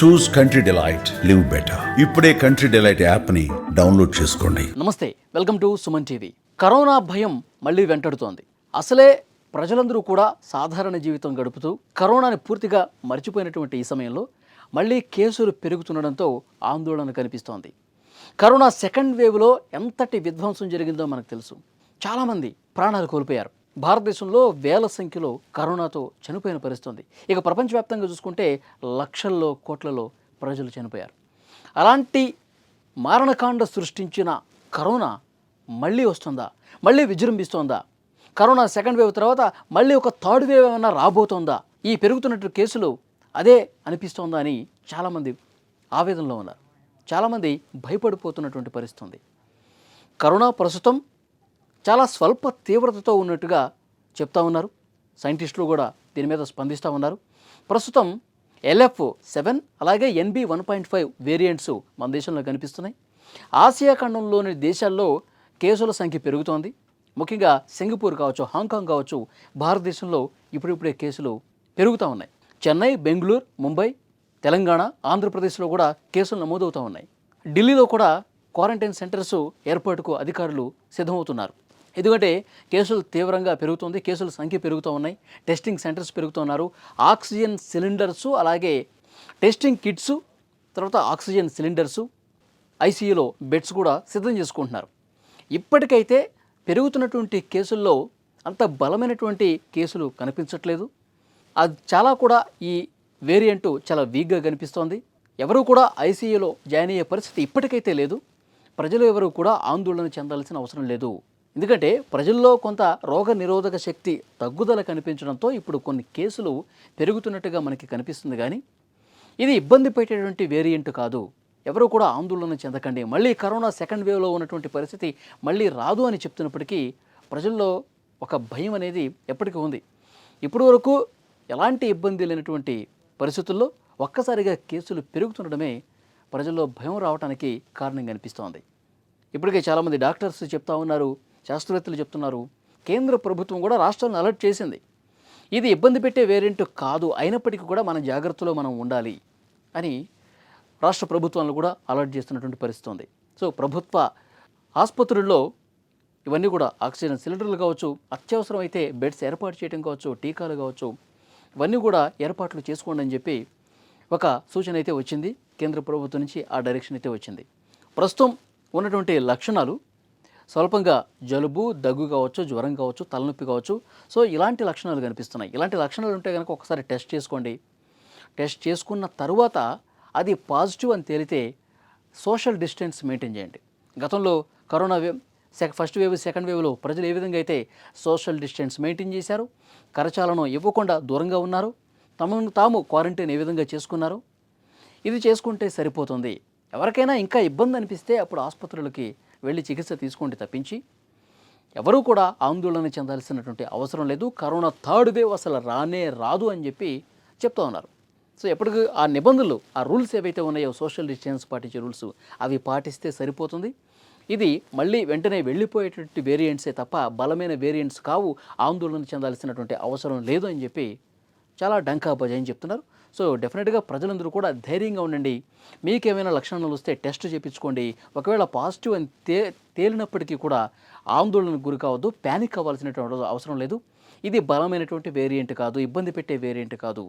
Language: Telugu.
Choose country delight live better ఇప్పుడే కంట్రీ డిలైట్ యాప్ని డౌన్లోడ్ చేసుకోండి. నమస్తే welcome to Suman TV. Corona భయం మళ్ళీ వెంటాడుతోంది. అసలే ప్రజలందరూ కూడా సాధారణ జీవితం గడుపుతూ కరోనాని పూర్తిగా మర్చిపోయినటువంటి ఈ సమయంలో మళ్ళీ కేసులు పెరుగుతుండడంతో ఆందోళన కనిపిస్తోంది. కరోనా సెకండ్ వేవ్లో ఎంతటి విధ్వంసం జరిగిందో మనకు తెలుసు. చాలామంది ప్రాణాలు కోల్పోయారు. భారతదేశంలో వేల సంఖ్యలో కరోనాతో చనిపోయిన పరిస్థితుంది. ఇక ప్రపంచవ్యాప్తంగా చూసుకుంటే లక్షల్లో కోట్లలో ప్రజలు చనిపోయారు. అలాంటి మారణకాండ సృష్టించిన కరోనా మళ్ళీ వస్తుందా? మళ్ళీ విజృంభిస్తోందా? కరోనా సెకండ్ వేవ్ తర్వాత మళ్ళీ ఒక థర్డ్ వేవ్ ఏమైనా రాబోతోందా? ఈ పెరుగుతున్నట్టు కేసులు అదే అనిపిస్తోందా అని చాలామంది ఆవేదనలో ఉన్నారు. చాలామంది భయపడిపోతున్నటువంటి పరిస్థితి ఉంది కరోనా ప్రస్తుతం చాలా స్వల్ప తీవ్రతతో ఉన్నట్టుగా చెప్తా ఉన్నారు. సైంటిస్టులు కూడా దీని మీద స్పందిస్తూ ఉన్నారు. ప్రస్తుతం ఎల్ఎఫ్ సెవెన్ అలాగే NB one point five variants మన దేశంలో కనిపిస్తున్నాయి. ఆసియా ఖండంలోని దేశాల్లో కేసుల సంఖ్య పెరుగుతోంది. ముఖ్యంగా సింగపూర్ కావచ్చు హాంకాంగ్ కావచ్చు భారతదేశంలో ఇప్పుడిప్పుడే కేసులు పెరుగుతూ ఉన్నాయి. చెన్నై బెంగళూరు ముంబై తెలంగాణ ఆంధ్రప్రదేశ్లో కూడా కేసులు నమోదవుతూ ఉన్నాయి. ఢిల్లీలో కూడా క్వారంటైన్ సెంటర్స్ ఏర్పాటుకు అధికారులు సిద్ధమవుతున్నారు. ఎందుకంటే కేసులు తీవ్రంగా పెరుగుతుంది కేసుల సంఖ్య పెరుగుతూ ఉన్నాయి టెస్టింగ్ సెంటర్స్ పెరుగుతున్నారు ఆక్సిజన్ సిలిండర్స్ అలాగే టెస్టింగ్ కిట్స్ తర్వాత ఆక్సిజన్ సిలిండర్సు ఐసీయూలో బెడ్స్ కూడా సిద్ధం చేసుకుంటున్నారు. ఇప్పటికైతే పెరుగుతున్నటువంటి కేసుల్లో అంత బలమైనటువంటి కేసులు కనిపించట్లేదు. అది చాలా కూడా ఈ వేరియంట్ చాలా వీక్గా కనిపిస్తోంది. ఎవరు కూడా ఐసీయూలో జాయిన్ అయ్యే పరిస్థితి ఇప్పటికైతే లేదు. ప్రజలు ఎవరు కూడా ఆందోళన చెందాల్సిన అవసరం లేదు. ఎందుకంటే ప్రజల్లో కొంత రోగ నిరోధక శక్తి తగ్గుదల కనిపించడంతో ఇప్పుడు కొన్ని కేసులు పెరుగుతున్నట్టుగా మనకి కనిపిస్తుంది కానీ ఇది ఇబ్బంది పెట్టేటువంటి వేరియంట్ కాదు. ఎవరు కూడా ఆందోళన చెందకండి. మళ్ళీ కరోనా సెకండ్ వేవ్లో ఉన్నటువంటి పరిస్థితి మళ్ళీ రాదు అని చెప్తున్నప్పటికీ ప్రజల్లో ఒక భయం అనేది ఎప్పటికీ ఉంది. ఇప్పటి వరకు ఎలాంటి ఇబ్బంది లేనటువంటి పరిస్థితుల్లో ఒక్కసారిగా కేసులు పెరుగుతుండడమే ప్రజల్లో భయం రావడానికి కారణం కనిపిస్తోంది ఇప్పటికే చాలామంది డాక్టర్స్ చెప్తా ఉన్నారు శాస్త్రవేత్తలు చెప్తున్నారు కేంద్ర ప్రభుత్వం కూడా రాష్ట్రాలను అలర్ట్ చేసింది. ఇది ఇబ్బంది పెట్టే వేరియంట్ కాదు అయినప్పటికీ కూడా మన జాగ్రత్తలో మనం ఉండాలి అని రాష్ట్ర ప్రభుత్వాలను కూడా అలర్ట్ చేస్తున్నటువంటి పరిస్థితి ఉంది సో ప్రభుత్వ ఆసుపత్రుల్లో ఇవన్నీ కూడా ఆక్సిజన్ సిలిండర్లు కావచ్చు అత్యవసరమైతే బెడ్స్ ఏర్పాటు చేయడం కావచ్చు టీకాలు కావచ్చు ఇవన్నీ కూడా ఏర్పాట్లు చేసుకోండి అని చెప్పి ఒక సూచన అయితే వచ్చింది. కేంద్ర ప్రభుత్వం నుంచి ఆ డైరెక్షన్ అయితే వచ్చింది. ప్రస్తుతం ఉన్నటువంటి లక్షణాలు స్వల్పంగా జలుబు దగ్గు కావచ్చు జ్వరం కావచ్చు తలనొప్పి కావచ్చు. సో ఇలాంటి లక్షణాలు కనిపిస్తున్నాయి. ఇలాంటి లక్షణాలు ఉంటే కనుక ఒకసారి టెస్ట్ చేసుకోండి. టెస్ట్ చేసుకున్న తర్వాత అది పాజిటివ్ అని తేలితే సోషల్ డిస్టెన్స్ మెయింటైన్ చేయండి. గతంలో కరోనా వేవ్ సెక ఫస్ట్ వేవ్ సెకండ్ వేవ్లో ప్రజలు ఏ విధంగా అయితే సోషల్ డిస్టెన్స్ మెయింటైన్ చేశారు కరచాలను ఇవ్వకుండా దూరంగా ఉన్నారు తమను తాము క్వారంటైన్ ఏ విధంగా చేసుకున్నారు? ఇది చేసుకుంటే సరిపోతుంది. ఎవరికైనా ఇంకా ఇబ్బంది అనిపిస్తే అప్పుడు ఆసుపత్రులకి వెళ్ళి చికిత్స తీసుకోండి తప్పించి. ఎవరూ కూడా ఆందోళన చెందాల్సినటువంటి అవసరం లేదు. కరోనా థర్డ్ వేవ్ అసలు రానే రాదు అని చెప్పి చెప్తా ఉన్నారు. సో ఎప్పటికీ ఆ నిబంధనలు ఆ రూల్స్ ఏవైతే ఉన్నాయో సోషల్ డిస్టెన్స్ పాటించే రూల్స్ అవి పాటిస్తే సరిపోతుంది. ఇది మళ్ళీ వెంటనే వెళ్ళిపోయేటువంటి వేరియంట్సే తప్ప బలమైన వేరియంట్స్ కావు. ఆందోళన చెందాల్సినటువంటి అవసరం లేదు అని చెప్పి చాలా డంకా బజాయని చెప్తున్నారు. సో డెఫినెట్గా ప్రజలందరూ కూడా ధైర్యంగా ఉండండి. మీకేమైనా లక్షణాలు వస్తే టెస్ట్ చేయించుకోండి ఒకవేళ పాజిటివ్ అని తే తేలినప్పటికీ కూడా ఆందోళనకు గురి కావద్దు ప్యానిక్ అవ్వాల్సినటువంటి అవసరం లేదు. ఇది బలమైనటువంటి వేరియంట్ కాదు ఇబ్బంది పెట్టే వేరియంట్ కాదు.